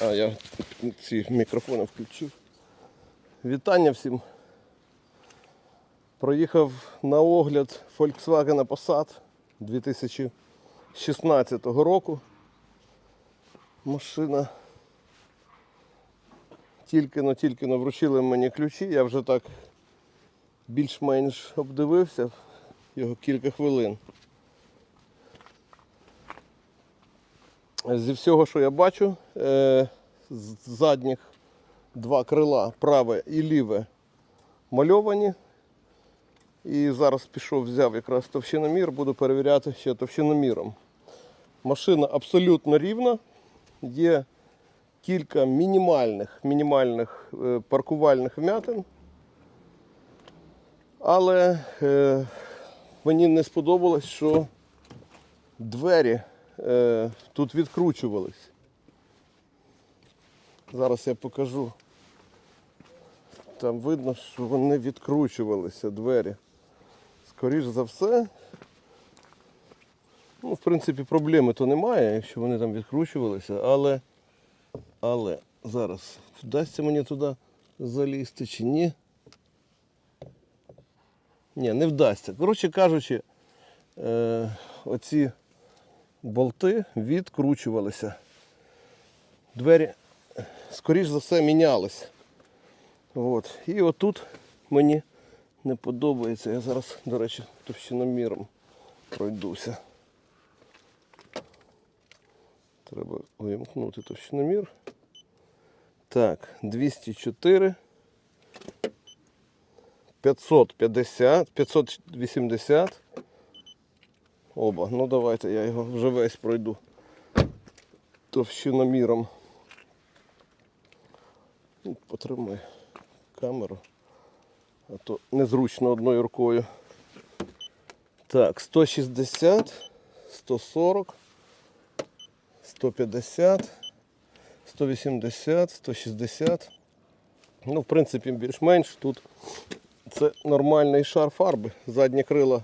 А, я ці мікрофони включив. Вітання всім. Проїхав на огляд Volkswagen Passat 2016 року. Машина. Тільки-но, тільки-но вручили мені ключі, я вже так більш-менш обдивився його кілька хвилин. Зі всього, що я бачу, е, з задніх два крила, праве і ліве, мальовані. І зараз пішов, взяв якраз товщиномір, буду перевіряти ще товщиноміром. Машина абсолютно рівна. Є кілька мінімальних, мінімальних е, паркувальних вмятин. Але е, мені не сподобалось, що двері е, тут відкручувались. Зараз я покажу. Там видно, що вони відкручувалися двері. Скоріш за все. Ну, в принципі, проблеми то немає, якщо вони там відкручувалися, але, але зараз вдасться мені туди залізти чи ні. Ні, не вдасться. Коротше кажучи, е, оці болти відкручувалися. Двері, скоріш за все, мінялися. От. І отут мені не подобається. Я зараз, до речі, товщиноміром пройдуся. Треба увімкнути товщиномір. Так, 204. 550, 580. Оба. Ну давайте я його вже весь пройду товщиноміром. Ну, Потримай камеру, а то незручно одною рукою. Так, 160, 140, 150, 180, 160. Ну, в принципі, більш-менш тут це нормальний шар фарби. Задні крила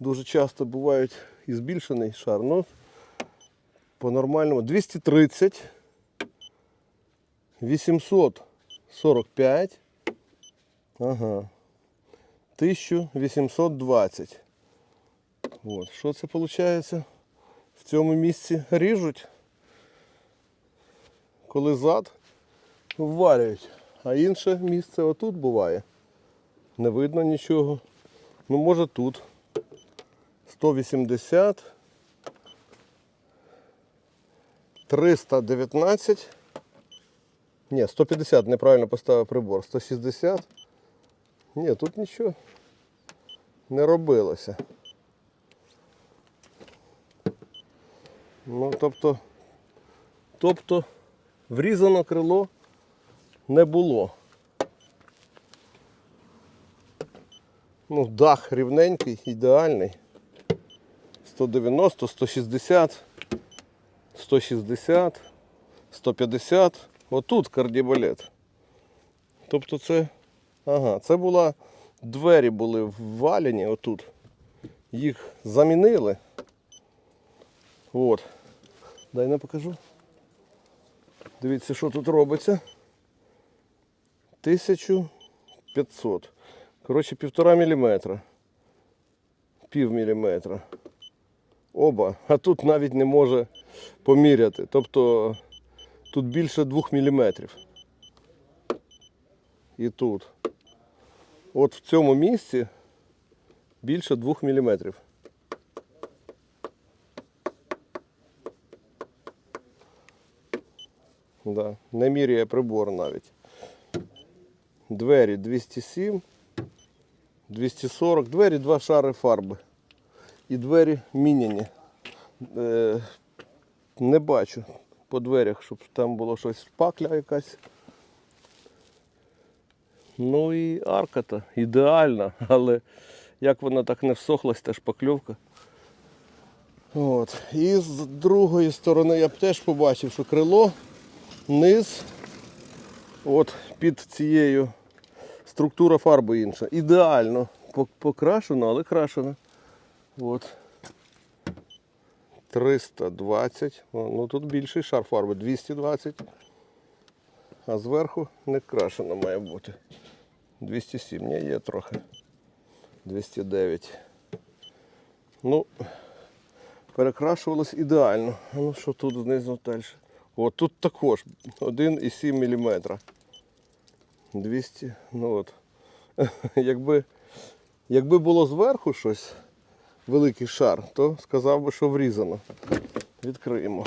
дуже часто бувають і збільшений шар. Ну, по-нормальному 230, 845, ага, 1820. От. Що це виходить? В цьому місці ріжуть, коли зад вварюють. А інше місце отут буває. Не видно нічого. Ну, може тут. 180. 319. Ні, 150, неправильно поставив прибор. 160. Ні, тут нічого не робилося. Ну, тобто, тобто врізано крило не було. Ну, дах рівненький, ідеальний. 190, 160, 160, 150. Отут кардібалет. Тобто це. Ага, це була. Двері були ввалені отут. Їх замінили. От. Дай не покажу. Дивіться, що тут робиться. 1500. Коротше, півтора міліметра. Пів міліметра. Оба. А тут навіть не може поміряти. Тобто тут більше двох міліметрів. І тут. От в цьому місці більше двох міліметрів. Да. Не міряє прибор навіть. Двері 207, 240, двері два шари фарби. І двері міняні. Е, не бачу по дверях, щоб там було щось шпакля якась. Ну і арка-то ідеальна, але як вона так не всохлась, та шпакльовка. От. І з другої сторони я б теж побачив, що крило, низ, от під цією структура фарби інша. Ідеально покрашено, але крашено. От. 320. О, Ну тут більший шар фарби 220. а зверху не крашено має бути. 207, ні, є трохи. 209. Ну, перекрашувалось ідеально. А ну що тут знизу далі? О, тут також 1,7 мм. 200, ну от. Якби, якби було зверху щось, великий шар, то сказав би, що врізано. Відкриємо.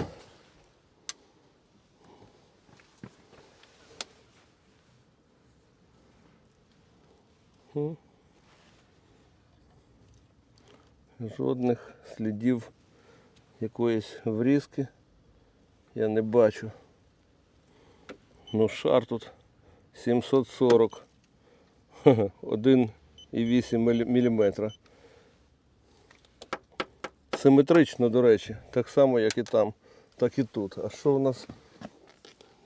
Жодних слідів якоїсь врізки я не бачу. Ну шар тут 740. 1,8 мм. Симетрично, до речі, так само, як і там, так і тут. А що у нас?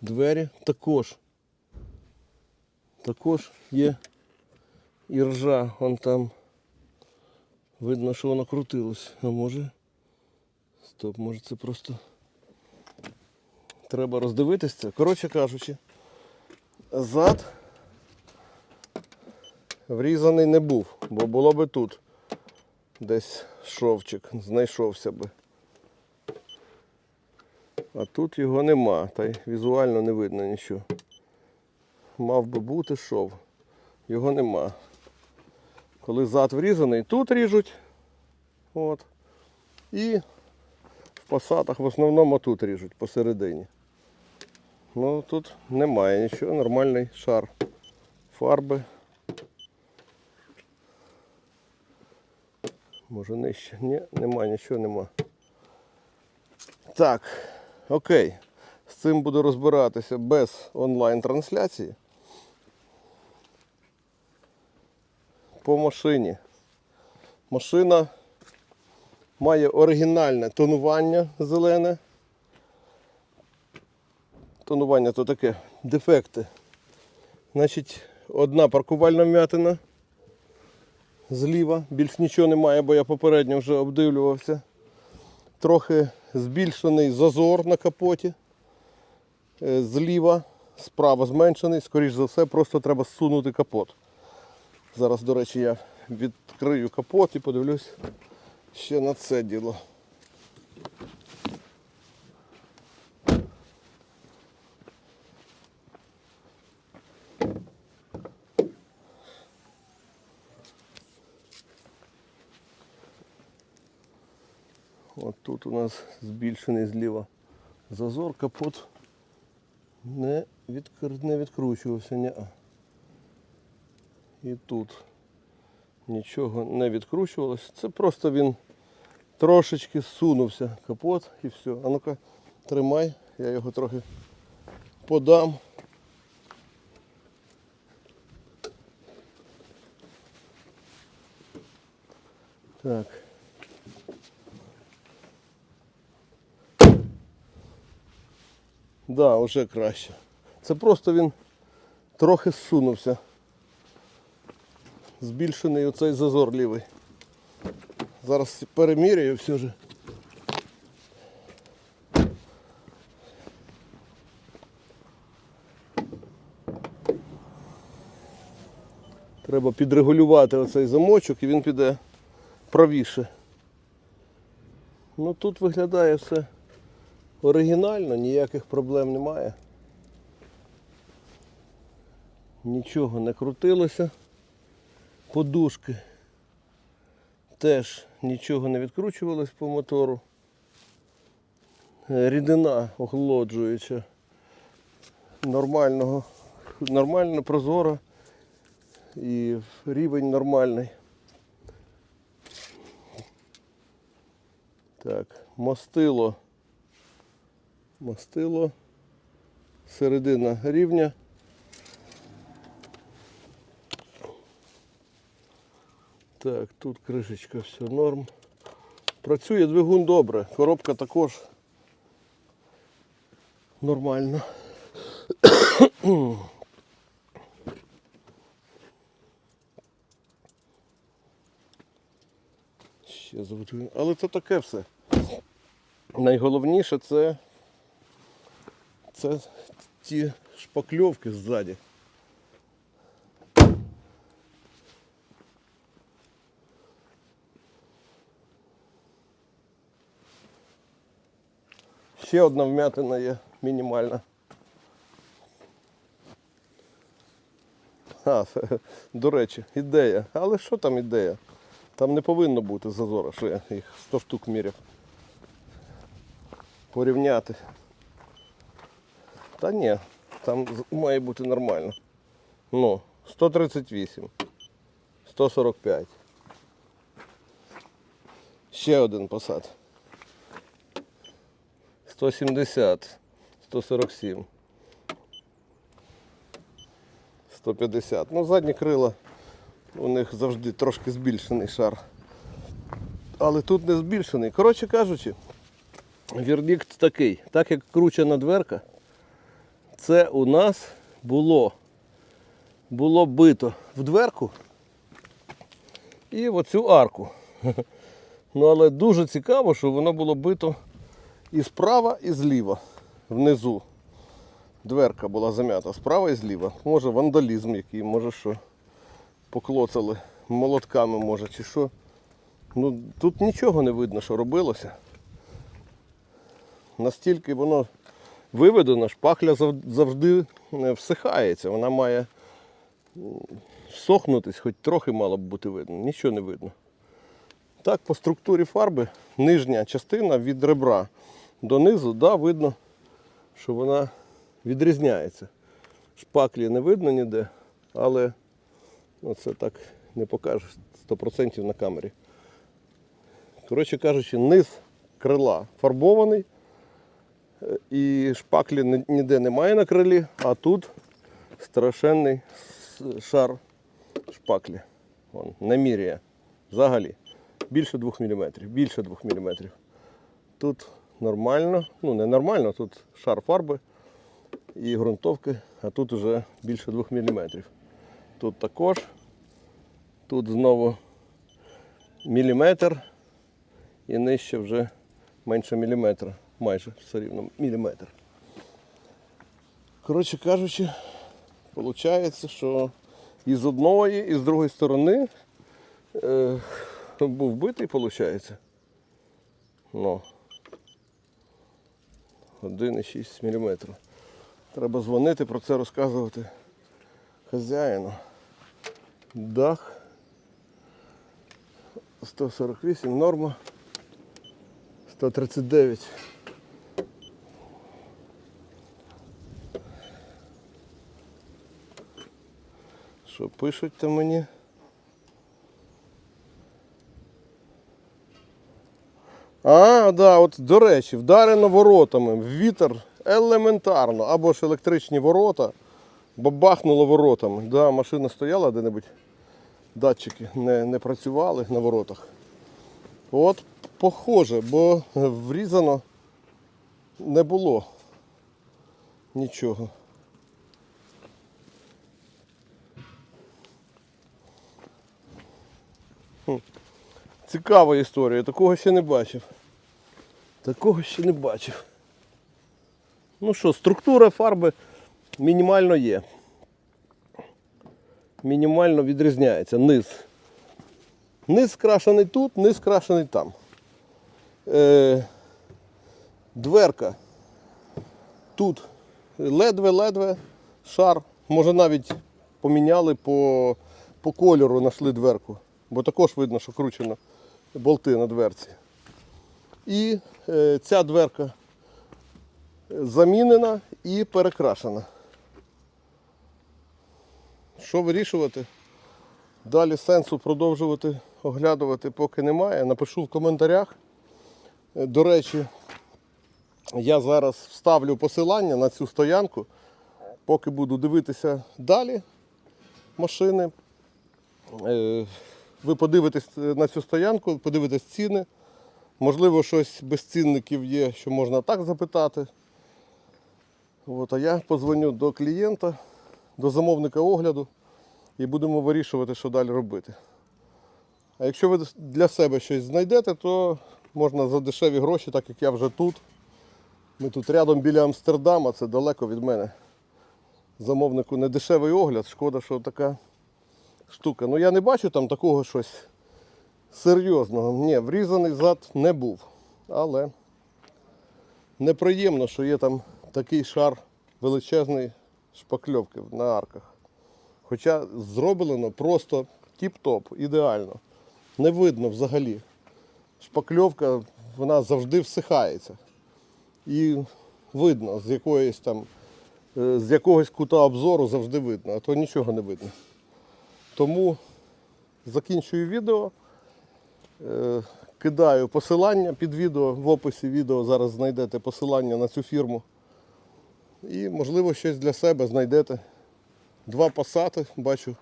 Двері також. Також є і ржа, вон там. Видно, що воно крутилось. А може. Стоп, може це просто. Треба роздивитись це. Коротше кажучи, зад врізаний не був, бо було би тут. Десь шовчик знайшовся би. А тут його нема, та й візуально не видно нічого. Мав би бути шов. Його нема. Коли зад врізаний, тут ріжуть. От. І в посадах в основному тут ріжуть посередині. Ну тут немає нічого, нормальний шар фарби. Може нижче? Ні, нема, нічого нема. Так, окей. З цим буду розбиратися без онлайн-трансляції. По машині. Машина має оригінальне тонування зелене. Тонування то таке, дефекти. Значить, одна паркувальна вмятина зліва, більш нічого немає, бо я попередньо вже обдивлювався. Трохи збільшений зазор на капоті. Е, Зліва, справа зменшений, скоріш за все, просто треба зсунути капот. Зараз, до речі, я відкрию капот і подивлюсь ще на це діло. От тут у нас збільшений зліва зазор, капот не, відкр... не відкручувався. Ні. І тут нічого не відкручувалося. Це просто він трошечки сунувся капот і все. А ну-ка, тримай, я його трохи подам. Так. Да, вже краще. Це просто він трохи зсунувся. Збільшений оцей зазор лівий. Зараз переміряю все ж. Треба підрегулювати оцей замочок і він піде правіше. Ну тут виглядає все оригінально, ніяких проблем немає. Нічого не крутилося. Подушки теж нічого не відкручувалось по мотору. Рідина охолоджуюча. Нормального, нормально прозора і рівень нормальний. Так, мастило. Мастило. Середина рівня. Так, тут кришечка все норм. Працює двигун добре, коробка також нормально. Ще заведу. Але це таке все. Найголовніше це, це ті шпакльовки ззаді. Ще одна вмятина є мінімальна. А, до речі, ідея. Але що там ідея? Там не повинно бути зазора, що я їх 100 штук міряв. Порівняти. Та ні, там має бути нормально. Ну, 138, 145. Ще один посад. 170, 147. 150. Ну, задні крила у них завжди трошки збільшений шар. Але тут не збільшений. Коротше кажучи, вердикт такий. Так як кручена дверка, це у нас було, було бито в дверку і в оцю арку. Ну, але дуже цікаво, що воно було бито і справа, і зліва, внизу. Дверка була зам'ята справа і зліва. Може вандалізм який, може що. Поклоцали молотками, може, чи що. Ну, тут нічого не видно, що робилося. Настільки воно виведено, шпахля завжди е, всихається. Вона має м, всохнутись, хоч трохи мало б бути видно. Нічого не видно. Так, по структурі фарби нижня частина від ребра донизу, да, видно, що вона відрізняється. Шпаклі не видно ніде, але це так не покажеш 100% на камері. Коротше кажучи, низ крила фарбований, і шпаклі ніде немає на крилі, а тут страшенний шар шпаклі. Вон, не міряє. Взагалі. Більше 2 мм. Більше 2 мм. Тут нормально, ну не нормально, тут шар фарби і ґрунтовки, а тут вже більше 2 мм. Тут також, тут знову міліметр і нижче вже менше міліметра, майже все рівно міліметр. Коротше кажучи, виходить, що і з одної, і з другої сторони е, був битий, виходить. Ну, 1,6 мм. Треба дзвонити, про це розказувати хазяїну. Дах 148 норма. 139. Що пишуть там мені? А, да, от до речі, вдарено воротами. Вітер елементарно. Або ж електричні ворота, бабахнуло воротами. Да, машина стояла де-небудь, датчики не, не працювали на воротах. От похоже, бо врізано не було нічого. Цікава історія, такого ще не бачив. Такого ще не бачив. Ну що, структура фарби мінімально є. Мінімально відрізняється низ. Низ скрашений тут, низ скрашений там. Е, дверка. Тут ледве-ледве шар. Може навіть поміняли по, по кольору, знайшли дверку. Бо також видно, що кручено болти на дверці. І е, ця дверка замінена і перекрашена. Що вирішувати? Далі сенсу продовжувати оглядувати поки немає. Напишу в коментарях. Е, До речі, я зараз вставлю посилання на цю стоянку, поки буду дивитися далі машини. Е, Ви подивитесь на цю стоянку, подивитесь ціни. Можливо, щось без цінників є, що можна так запитати. От, а я позвоню до клієнта, до замовника огляду і будемо вирішувати, що далі робити. А якщо ви для себе щось знайдете, то можна за дешеві гроші, так як я вже тут. Ми тут рядом біля Амстердама, це далеко від мене. замовнику не дешевий огляд. Шкода, що така штука. Ну я не бачу там такого щось серйозного. Ні, врізаний зад не був. Але неприємно, що є там такий шар величезної шпакльовки на арках. Хоча зроблено просто тіп-топ, ідеально. Не видно взагалі. Шпакльовка вона завжди всихається. І видно, з якоїсь там, е, з якогось кута обзору завжди видно, а то нічого не видно. Тому закінчую відео. Е, Кидаю посилання під відео. В описі відео зараз знайдете посилання на цю фірму. І, можливо, щось для себе знайдете. Два пасати, бачу,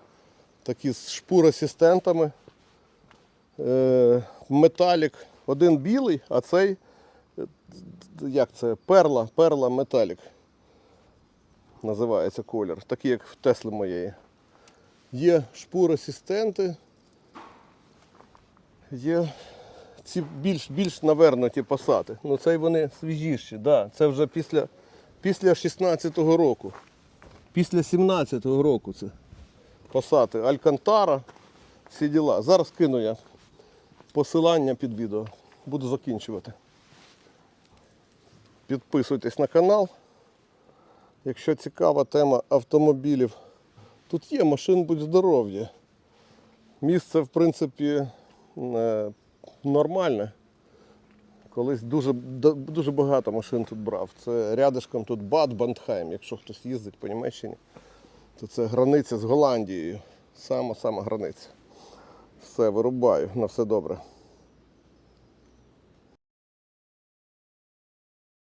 такі з шпурасистентами. Е, металік. Один білий, а цей, е, як це, перла, перла металік. Називається колір. Такий, як в Тесли моєї. Є шпурасистенти. Є ці більш, більш навернуті пасати. Ну цей вони свіжіші, да. Це вже після, після 16-го року. Після 17-го року це пасати. Алькантара, всі діла. Зараз кину я посилання під відео. Буду закінчувати. Підписуйтесь на канал. Якщо цікава тема автомобілів, тут є машин будь здоров'я. Місце, в принципі, е, нормальне. Колись дуже, дуже багато машин тут брав. Це рядишком тут Бад Бандхайм. Якщо хтось їздить по Німеччині, то це границя з Голландією. Сама-сама границя. Все, вирубаю. На все добре.